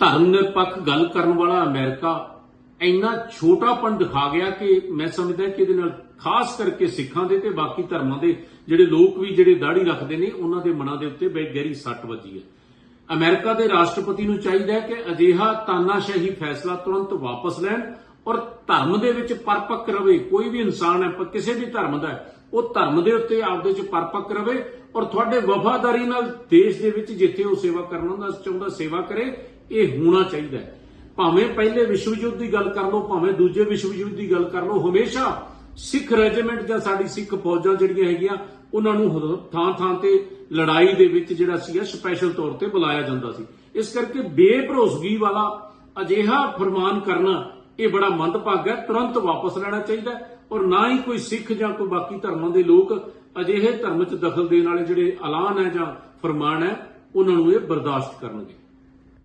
ਧਰਮ ਨਿਰਪੱਖ ਗੱਲ ਕਰਨ ਵਾਲਾ ਅਮਰੀਕਾ ਇੰਨਾ ਛੋਟਾਪਣ ਦਿਖਾ ਗਿਆ ਕਿ ਮੈਂ ਸਮਝਦਾ ਕਿ ਇਹਦੇ ਨਾਲ ਖਾਸ ਕਰਕੇ ਸਿੱਖਾਂ ਦੇ ਤੇ ਬਾਕੀ ਧਰਮਾਂ ਦੇ ਜਿਹੜੇ ਲੋਕ ਵੀ ਜਿਹੜੇ ਦਾੜੀ ਰੱਖਦੇ ਨੇ, ਉਹਨਾਂ ਦੇ ਮਨਾਂ ਦੇ ਉੱਤੇ ਬੜੀ ਗਹਿਰੀ ਸੱਟ ਵੱਜੀ ਹੈ। ਅਮਰੀਕਾ ਦੇ ਰਾਸ਼ਟਰਪਤੀ ਨੂੰ ਚਾਹੀਦਾ ਹੈ ਕਿ ਅਜਿਹਾ ਤਾਨਾਸ਼ਾਹੀ ਫੈਸਲਾ ਤੁਰੰਤ ਵਾਪਸ ਲੈਣ ਔਰ ਧਰਮ ਦੇ ਵਿੱਚ ਪਰਪੱਕ ਰਵੇ, ਕੋਈ ਵੀ ਇਨਸਾਨ ਹੈ ਕਿਸੇ ਵੀ ਧਰਮ ਦਾ ਉਹ ਧਰਮ ਦੇ ਉੱਤੇ ਆਪਦੇ ਚ ਪਰਪੱਕ ਰਵੇ ਔਰ ਤੁਹਾਡੇ ਵਫਾਦਾਰੀ ਨਾਲ ਦੇਸ਼ ਦੇ ਵਿੱਚ ਜਿੱਥੇ ਉਹ ਸੇਵਾ ਕਰਨਾ ਦਾ ਚਾਹੁੰਦਾ ਸੇਵਾ ਕਰੇ, ਇਹ ਹੋਣਾ ਚਾਹੀਦਾ ਹੈ। ਭਾਵੇਂ ਪਹਿਲੇ ਵਿਸ਼ਵ ਯੁੱਧ ਦੀ ਗੱਲ ਕਰ ਲਓ, ਭਾਵੇਂ ਦੂਜੇ ਵਿਸ਼ਵ ਯੁੱਧ ਦੀ ਗੱਲ ਕਰ ਲਓ, ਹਮੇਸ਼ਾ ਸਿੱਖ ਰੈਜੀਮੈਂਟ ਜਾਂ ਸਾਡੀ ਸਿੱਖ ਫੌਜਾਂ ਜਿਹੜੀਆਂ ਹੈਗੀਆਂ, ਉਹਨਾਂ ਨੂੰ ਥਾਂ ਥਾਂ ਤੇ ਲੜਾਈ ਦੇ ਵਿੱਚ ਜਿਹੜਾ ਸੀਗਾ ਸਪੈਸ਼ਲ ਤੌਰ ਤੇ ਬੁਲਾਇਆ ਜਾਂਦਾ ਸੀ। ਇਸ ਕਰਕੇ ਬੇਭਰੋਸਗੀ ਵਾਲਾ ਅਜਿਹਾ ਫਰਮਾਨ ਕਰਨਾ ਇਹ ਬੜਾ ਮੰਦਭਾਗਾ ਹੈ, ਤੁਰੰਤ ਵਾਪਸ ਲੈਣਾ ਚਾਹੀਦਾ ਔਰ ਨਾ ਹੀ ਕੋਈ ਸਿੱਖ ਜਾਂ ਕੋਈ ਬਾਕੀ ਧਰਮਾਂ ਦੇ ਲੋਕ ਅਜਿਹੇ ਧਰਮ 'ਚ ਦਖਲ ਦੇਣ ਵਾਲੇ ਜਿਹੜੇ ਐਲਾਨ ਹੈ ਜਾਂ ਫਰਮਾਨ ਹੈ, ਉਹਨਾਂ ਨੂੰ ਇਹ ਬਰਦਾਸ਼ਤ ਕਰਨਗੇ।